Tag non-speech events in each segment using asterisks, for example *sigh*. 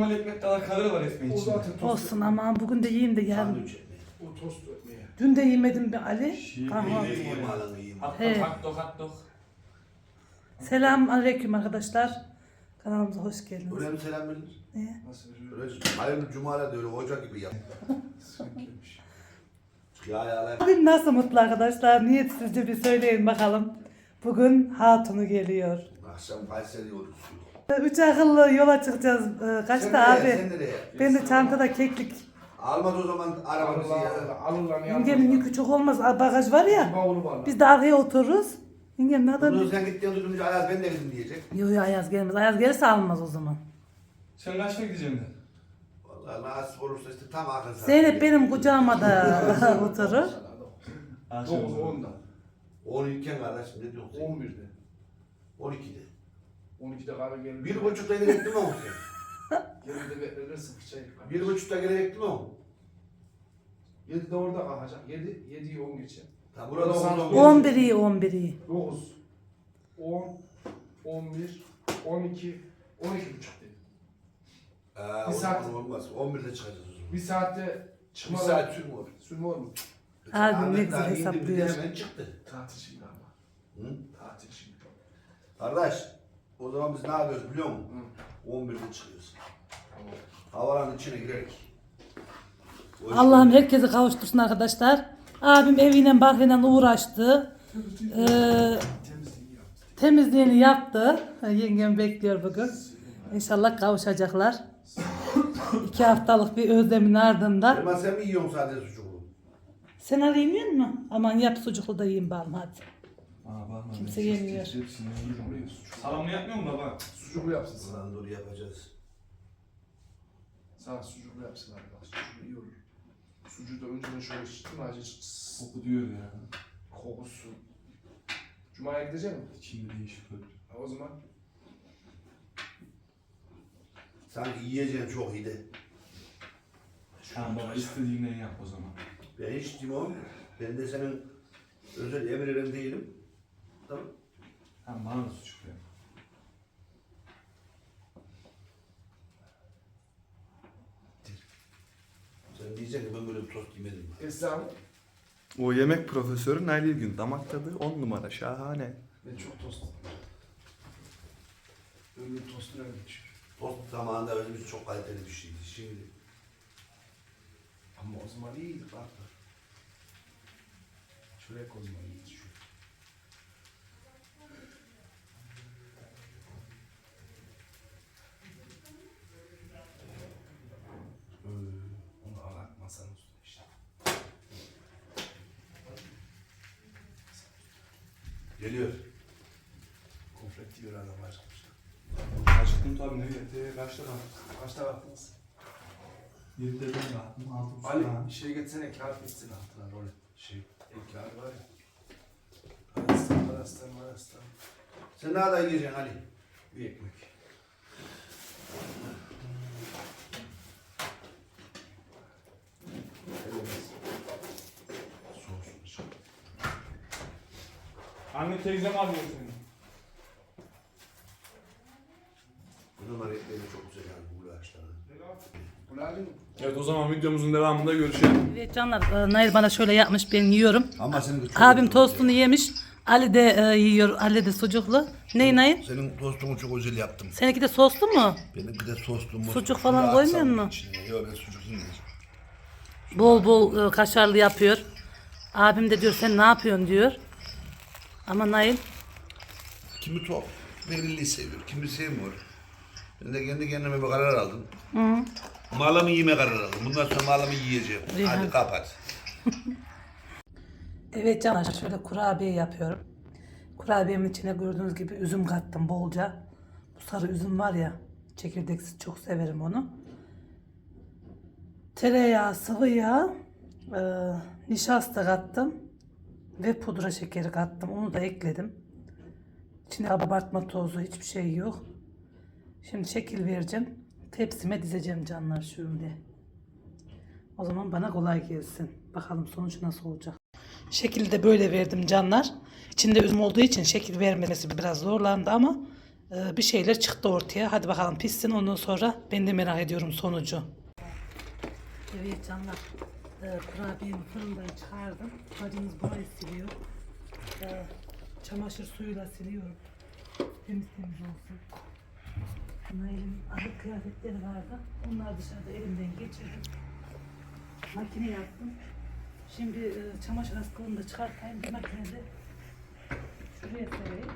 normal ekmek kadar kalori var ekmeğin O içinde. zaten tost. Olsun ama bugün de yiyeyim de yarın. Sandviç ekmeği. O tost ekmeği. Dün de yemedim bir Ali. Şey, Kahvaltı. Yiyeyim alın yiyeyim. Hot He. Selam aleyküm arkadaşlar. Kanalımıza hoş geldiniz. Öyle mi selam verilir? Ne? Nasıl veriyor? Öyle hayırlı cumalar da öyle hoca gibi yap. Sankimiş. *laughs* Ya ya lan. Bugün nasıl mutlu arkadaşlar? Niyetsizce bir söyleyin bakalım. Bugün hatunu geliyor. Akşam Kayseri yolcusu. Üç akıllı yola çıkacağız. Ee, Sen Kaçta abi? Sen nereye? Ben de çantada keklik. Almaz o zaman arabamızı ya. Alırlar, alırlar. Yengemin yükü çok olmaz. Aa, Bagaj var ya. Bavulu var. Biz de arkaya otururuz. Yengem ne kadar... Bunu sen gittiğin duydum Ayaz ben de gittim diyecek. Yok yok Ayaz gelmez. Ayaz gelirse almaz o zaman. Sen kaçta gideceksin de? Vallahi nasip olursa işte tam akıl saati. Zeynep benim kucağıma da *laughs* oturur. Akşam 9 oldu. 10'da. 10 iken kardeşim ne diyorsun sen? 11'de. 12'de. 12'de kahve gelir. Bir buçukta gelecekti mi o? *laughs* Yerinde beklenirsin fıçayı. Bir buçukta gelecekti mi o? 7'de orada kalacak. 7 7'yi 10 geçe. Ta burada Sana- 10 11 iyi 11 iyi. 9 10 11 12 12 buçuk dedi. Ee, Bir saat. olmaz. 11'de çıkacağız o zaman. Bir saatte Bir çıkma saat sürmüyor. Sürmüyor mu? Abi ne güzel hesaplıyor. bir de Hemen çıktı. Tatil şimdi ama. Hı? Tatil şimdi. Kardeş, o zaman biz ne yapıyoruz biliyor musun? 11'de çıkıyoruz. Tamam. Havalanın içine girerek. Allah'ım herkese kavuştursun arkadaşlar. Abim eviyle barkıyla uğraştı. Ee, Temizliğini yaptı. temizliğini yaptı. Yengem bekliyor bugün. İnşallah kavuşacaklar. İki haftalık bir özlemin ardından. Erman sen mi yiyorsun sadece sucuklu? Sen yemiyor musun? Aman yap sucuklu da yiyin bakalım hadi. Kimse yemiyor. Salamını yapmıyor mu baba? Sucuklu yapsın sana. Dur yapacağız. Sana sucuklu yapsın arkadaş. Sucuklu iyi olur. Sucuğu da önceden şöyle çıktın acı Koku diyor ya. kokusu. Cuma'ya gidecek misin? İçinde değişik. Ha, O zaman Sanki yiyeceğin çok iyi de. Tamam baba istediğinden yap o zaman. Ben hiç Timon, ben de senin özel emirlerin değilim. Tamam. Tamam bana da sucuk ver. Sen diyeceksin ki ben böyle bir tost yemedim. Esra O yemek profesörü Nail Gün. Damak tadı 10 numara şahane. Ben çok tost. Ömrüm tostuna geçiyor. Tost zamanında önümüz çok kaliteli bir şeydi. Şimdi Ama o zaman iyiydi bak. Çörek o zaman iyiydi şu. Ee, Onu al at masanın üstüne işte. Geliyor. Konfet diyor adam acıkmışlar. Acıktım tabii ne yetti? Kaçta kalktın? Kaçta baktınız? 7'de ben kalktım. 6 Ali şey getirsene kağıt gitsin altına rol. Şey, el kağıdı var ya. Arastan, arastan, arastan. Sen ne kadar yiyeceksin Ali? Bir ekmek. Anne teyzem arıyor seni. Bunlar etleri çok güzel yani bu lalin Evet o zaman videomuzun devamında görüşelim. Evet canlar e, Nail bana şöyle yapmış ben yiyorum. Ama senin çok Abim özel tostunu yemiş. Ali de e, yiyor. Ali de sucuklu. Ney Nail? Senin tostunu çok özel yaptım. Seninki de soslu mu? Benimki de soslu mu? Sucuk falan koymuyor mu? Yok ben sucuk yemeyeceğim. Bol bol e, kaşarlı yapıyor. Abim de diyor sen ne yapıyorsun diyor. Ama Nail Kimi top belirli seviyor, kimi sevmiyor. Ben de kendi kendime bir karar aldım. Malımı yeme karar aldım. Bundan sonra malımı yiyeceğim. Hadi hadi. kapat. *laughs* Evet canlar şöyle kurabiye yapıyorum. Kurabiyemin içine gördüğünüz gibi üzüm kattım bolca. Bu sarı üzüm var ya çekirdeksiz çok severim onu. Tereyağı, sıvı yağ, e, nişasta kattım ve pudra şekeri kattım. Onu da ekledim. İçinde kabartma tozu hiçbir şey yok. Şimdi şekil vereceğim. Tepsime dizeceğim canlar şöyle. O zaman bana kolay gelsin. Bakalım sonuç nasıl olacak. Şekilde böyle verdim canlar. İçinde üzüm olduğu için şekil vermesi biraz zorlandı ama Ee, bir şeyler çıktı ortaya. Hadi bakalım pişsin ondan sonra ben de merak ediyorum sonucu. Evet canlar. Ee, kurabiyemi fırından çıkardım. Bacımız burayı siliyor. Ee, çamaşır suyuyla siliyorum. Temiz temiz olsun. Nail'in ahır kıyafetleri vardı. Onlar dışarıda elimden geçirdim. Makine yaptım. Şimdi e, çamaşır askılığını da çıkartayım. Makinede şuraya sereyim.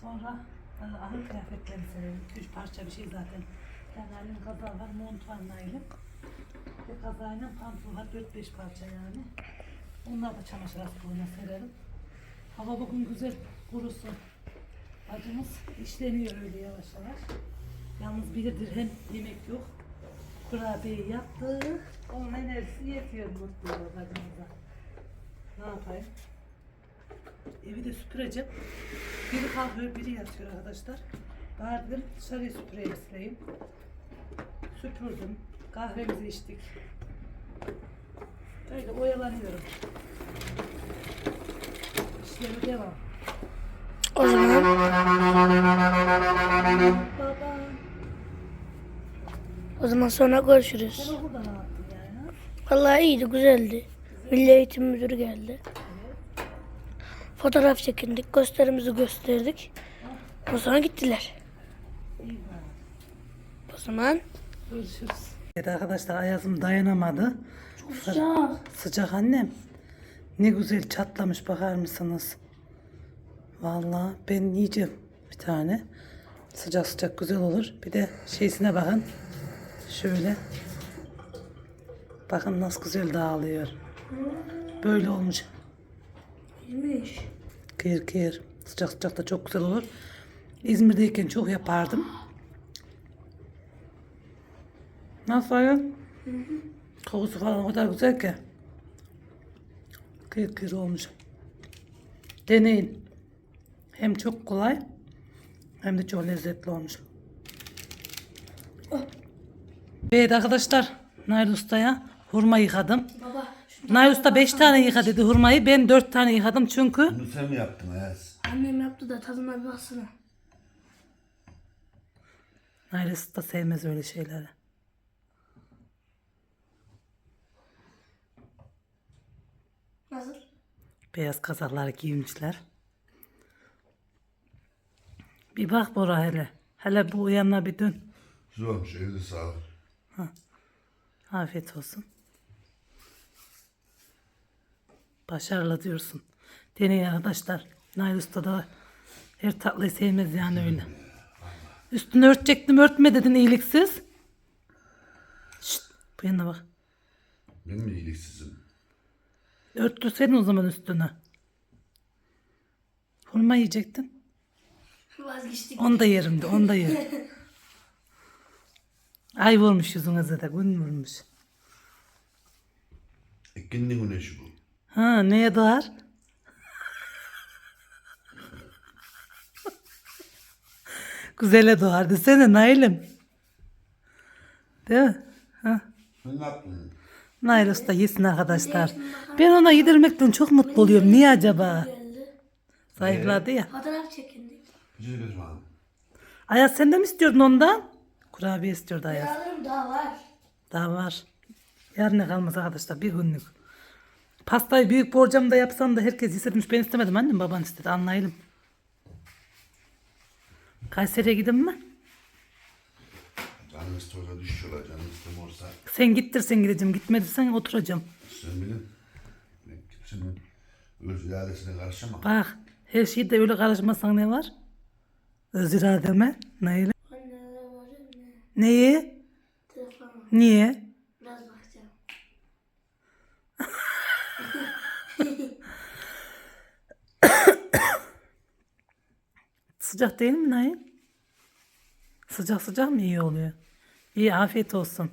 Sonra e, ahır kıyafetlerini serelim. 2-3 parça bir şey zaten. Yani Nail'in kazağı var, mont var Nail'in. Ve kazayla pantolon var 4-5 parça yani. Onları da çamaşır askılığına serelim. Hava bugün güzel kurusun. Acımız işleniyor öyle yavaş yavaş. Yalnız bir dirhem yemek yok. Kurabiye yaptık. Onun enerjisi yetiyor mutluluğu acımıza. Ne yapayım? Evi de süpüreceğim. Biri kalkıyor, biri yatıyor arkadaşlar. Bari dedim dışarıyı süpüreyim. Süpürdüm. Kahvemizi içtik. Öyle oyalanıyorum. İşleme devam. O zaman Baba. o zaman sonra görüşürüz. Ne yaptın yani? Vallahi iyiydi, güzeldi. Milli Eğitim Müdürü geldi. Fotoğraf çekindik, gösterimizi gösterdik. O sonra gittiler. İyi bari. O zaman Görüşürüz. Evet arkadaşlar Ayaz'ım dayanamadı. Çok sıcak. Sıcak annem. Ne güzel çatlamış bakar mısınız? Vallahi ben yiyeceğim bir tane. Sıcak sıcak güzel olur. Bir de şeysine bakın. Şöyle. Bakın nasıl güzel dağılıyor. Böyle olmuş. İyiymiş. Kıyır kıyır. Sıcak sıcak da çok güzel olur. İzmir'deyken çok yapardım. Nasıl ayol? Kokusu falan o kadar güzel ki. Kıyır kıyır olmuş. Deneyin. Hem çok kolay hem de çok lezzetli olmuş. Evet arkadaşlar Nail Usta'ya hurma yıkadım. Baba, Nail Usta 5 tane yıka dedi hurmayı. Ben 4 tane yıkadım çünkü Bunu sen mi yaptın Ayaz? annem yaptı da tadına bir baksana. Nail Usta sevmez öyle şeyleri. Nasıl? Beyaz kazaklar giymişler. Bir bak Bora hele. Hele bu yanına bir dön. Güzel olmuş, evde sağlık. Afiyet olsun. Başarılı diyorsun. Deneyin arkadaşlar. Nail Usta da her tatlıyı sevmez yani öyle. Üstünü örtecektim örtme dedin iyiliksiz. Şşt, bu yana bak. Ben mi iyiliksizim? Örttürseydin o zaman üstünü. Hurma yiyecektin. Vazgeçtik. Onu da yerim de, onu da yerim. *laughs* Ay vurmuş yüzüne de, gün vurmuş. İkindi güneşi bu. Ha, neye doğar? *laughs* Güzele doğar desene Nail'im. Değil mi? Ha. Ne yaptın? Nail Usta yesin arkadaşlar. Ben ona yedirmekten çok mutlu oluyorum. Niye acaba? Zayıfladı ya. Fotoğraf çekindik. Güzel bana. Ayaz sen de mi istiyordun ondan? Kurabiye istiyordu Ayaz. Daha var. Daha var. Yarına kalmaz arkadaşlar bir günlük. Pastayı büyük borcamda yapsam da herkes istemiş. Ben istemedim annem baban istedi anlayalım. Kayseri'ye gidin mi? Canım istiyorsa düşüyorlar, canım istemiyorsa Sen gittirsen gideceğim. Gitmediysen oturacağım. sen bilin. Kimsenin öz iradesine karışamam. Bak her şeyde öyle karışmasan ne var? Öz irademe. Neyle? Neyi? Telefonu. Niye? Biraz bakacağım. Sıcak değil mi Nail? Sıcak sıcak mı iyi oluyor? İyi afiyet olsun.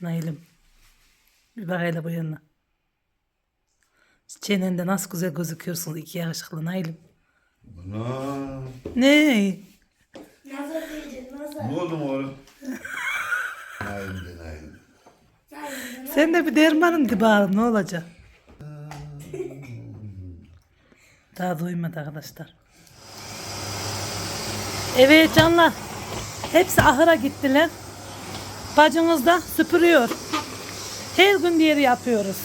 Nail'im. Bir bak hele bu yanına. Çenende nasıl güzel gözüküyorsunuz iki yakışıklı Nail'im. Ana. Ne? Nazar diyeceğim nazar. Ne oldu mu oğlum? *laughs* Naim de. Nazar. Sen de bir dermanın gibi ağrı, ne olacak? Daha duymadı arkadaşlar. Evet canlar. Hepsi ahıra gittiler. Bacınız da süpürüyor. Her gün bir yeri yapıyoruz.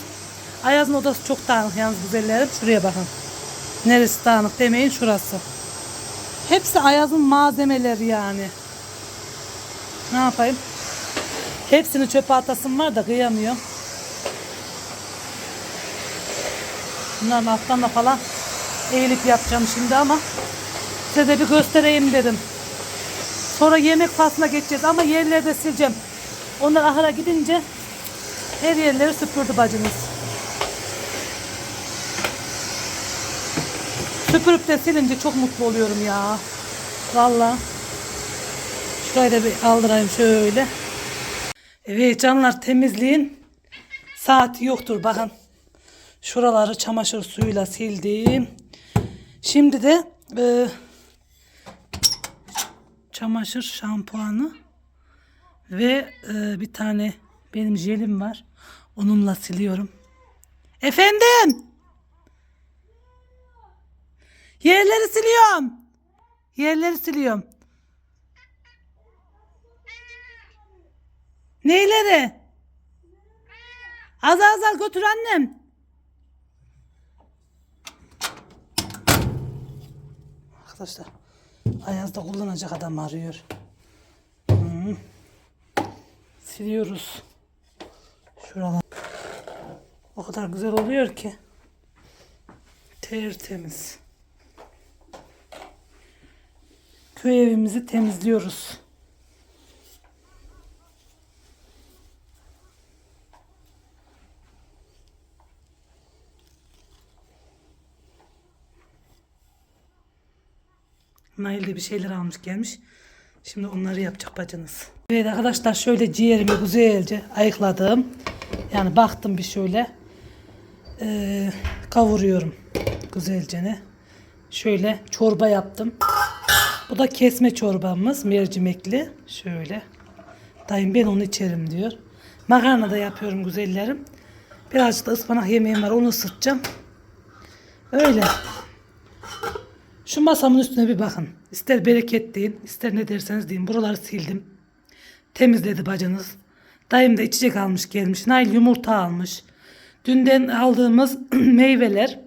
Ayaz'ın odası çok dağınık yalnız güzellerim. Şuraya bakın. Neresi dağınık demeyin şurası. Hepsi Ayaz'ın malzemeleri yani. Ne yapayım? Hepsini çöpe atasım var da kıyamıyorum. Bunların alttan da falan eğilip yapacağım şimdi ama size de bir göstereyim dedim. Sonra yemek faslına geçeceğiz ama yerleri de sileceğim. Onlar ahıra gidince her yerleri süpürdü bacımız. Süpürüp de silince çok mutlu oluyorum ya. Vallahi. Şurayı da bir kaldırayım şöyle. Evet canlar temizliğin saati yoktur bakın. Şuraları çamaşır suyuyla sildim. Şimdi de e, çamaşır şampuanı ve e, bir tane benim jelim var. Onunla siliyorum. Efendim? Yerleri siliyorum. Yerleri siliyorum. Neyleri? Az az az götür annem. Arkadaşlar Ayaz'da kullanacak adam arıyor. Hı. Siliyoruz. Şuralar. O kadar güzel oluyor ki. Tertemiz. Köy evimizi temizliyoruz. Nail de bir şeyler almış gelmiş. Şimdi onları yapacak bacınız. Evet arkadaşlar şöyle ciğerimi güzelce ayıkladım. Yani baktım bir şöyle. Ee, kavuruyorum güzelce ne. Şöyle çorba yaptım. Bu da kesme çorbamız mercimekli. Şöyle. Dayım ben onu içerim diyor. Makarna da yapıyorum güzellerim. Birazcık da ıspanak yemeğim var onu ısıtacağım. Öyle. Şu masamın üstüne bir bakın. İster bereket deyin, ister ne derseniz deyin. Buraları sildim. Temizledi bacınız. Dayım da içecek almış gelmiş. Nail yumurta almış. Dünden aldığımız *clears throat* meyveler.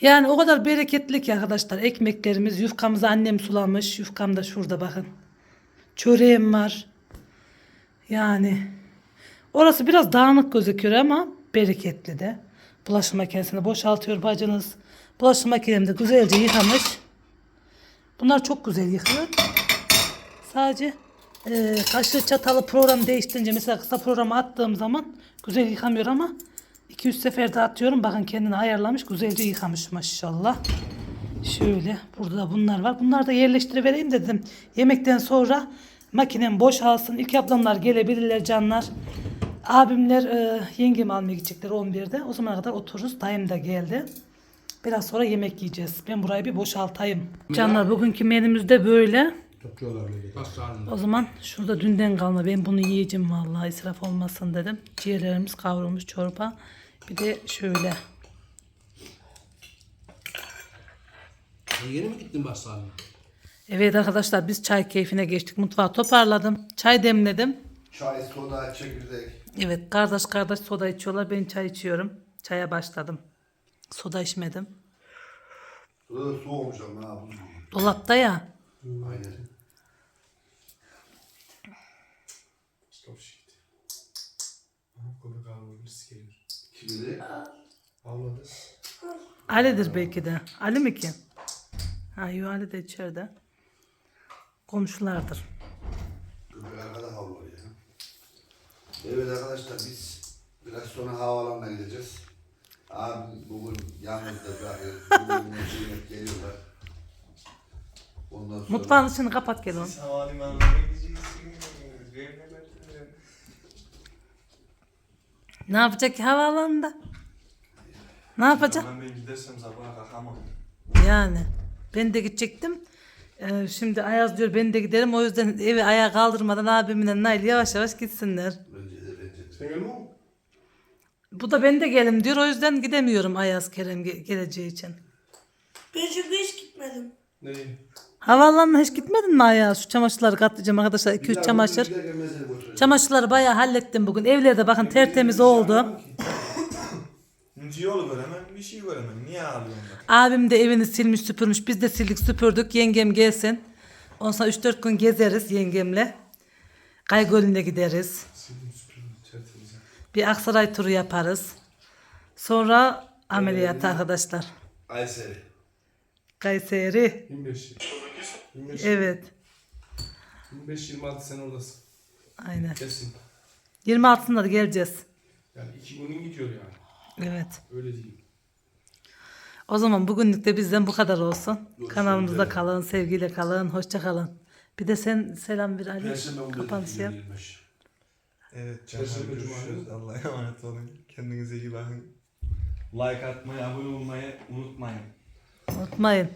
Yani o kadar bereketli ki arkadaşlar. Ekmeklerimiz, yufkamızı annem sulamış. Yufkam da şurada bakın. Çöreğim var. Yani orası biraz dağınık gözüküyor ama bereketli de. Bulaşık makinesini boşaltıyor bacınız. Bulaşık makinemi de güzelce yıkamış. Bunlar çok güzel yıkıyor. Sadece e, kaşığı çatalı program değiştirince mesela kısa programı attığım zaman güzel yıkamıyor ama 2-3 seferde atıyorum. Bakın kendini ayarlamış. Güzelce yıkamış maşallah. Şöyle burada da bunlar var. Bunları da yerleştirivereyim dedim. Yemekten sonra makinem boşalsın. İlk ablamlar gelebilirler canlar. Abimler e, yengemi almaya gidecekler 11'de. O zamana kadar otururuz. Dayım da geldi. Biraz sonra yemek yiyeceğiz. Ben burayı bir boşaltayım. Canlar bugünkü menümüzde böyle. O zaman şurada dünden kalma. Ben bunu yiyeceğim vallahi israf olmasın dedim. Ciğerlerimiz kavrulmuş çorba. Bir de şöyle. Yeni mi gittin başsağlığına? Evet arkadaşlar biz çay keyfine geçtik. Mutfağı toparladım. Çay demledim. Çay, soda, çekirdek. Evet kardeş kardeş soda içiyorlar. Ben çay içiyorum. Çaya başladım. Soda içmedim. Soda da soğumuş ama ha. Dolapta ya. Aynen. Stop shit. Aha, köpek avlamış geliyor. Şimdi Avladı. Ali'dir belki de. Ali mi ki? Ha yok Ali de içeride. Komşulardır. köpek arkada havluyor ya. Evet arkadaşlar biz biraz sonra havaalanına gideceğiz. Abim bugün yalnızda bırakıyor. Bugün yemek geliyorlar. Ondan sonra... Mutfağın içini kapat gel oğlum. Havalimanına gideceksiniz. Vermeler. Ne yapacak ki havaalanında? Ne yapacak? Ben gidersem sabaha kalkamam. Yani ben de gidecektim. Ee, şimdi Ayaz diyor ben de giderim. O yüzden evi ayağa kaldırmadan abimle Nail yavaş yavaş gitsinler. Bence de bence de. Sen gelme? Bu da ben de gelim diyor. O yüzden gidemiyorum Ayaz Kerem ge- geleceği için. Ben çünkü hiç gitmedim. Neyi? Havaalanına hiç gitmedin mi ayağa? Şu çamaşırları katlayacağım arkadaşlar. 2-3 çamaşır. Çamaşırları bayağı hallettim bugün. Evlerde bakın tertemiz oldu. Yolu göremem, bir şey göremem. *coughs* Niye ağlıyorsun bak? Abim de evini silmiş süpürmüş. Biz de sildik süpürdük. Yengem gelsin. Ondan sonra 3-4 gün gezeriz yengemle. Kaygölü'ne gideriz. Bir Aksaray turu yaparız. Sonra ameliyat arkadaşlar. Ayseri. Kayseri. 25 yıl. 25, Evet. 25-26 sene oradasın. Aynen. Kesin. 26'sında da geleceğiz. Yani iki günün gidiyor yani. Evet. Öyle diyeyim. O zaman bugünlük de bizden bu kadar olsun. Görüşmek Kanalımızda üzere. kalın, sevgiyle kalın, hoşça kalın. Bir de sen selam bir Ali. Perşembe Kapanış yap. 25. Evet Perşembe, görüşürüz. Allah'a emanet olun. Kendinize iyi bakın. Like atmayı, abone olmayı unutmayın. Unutmayın.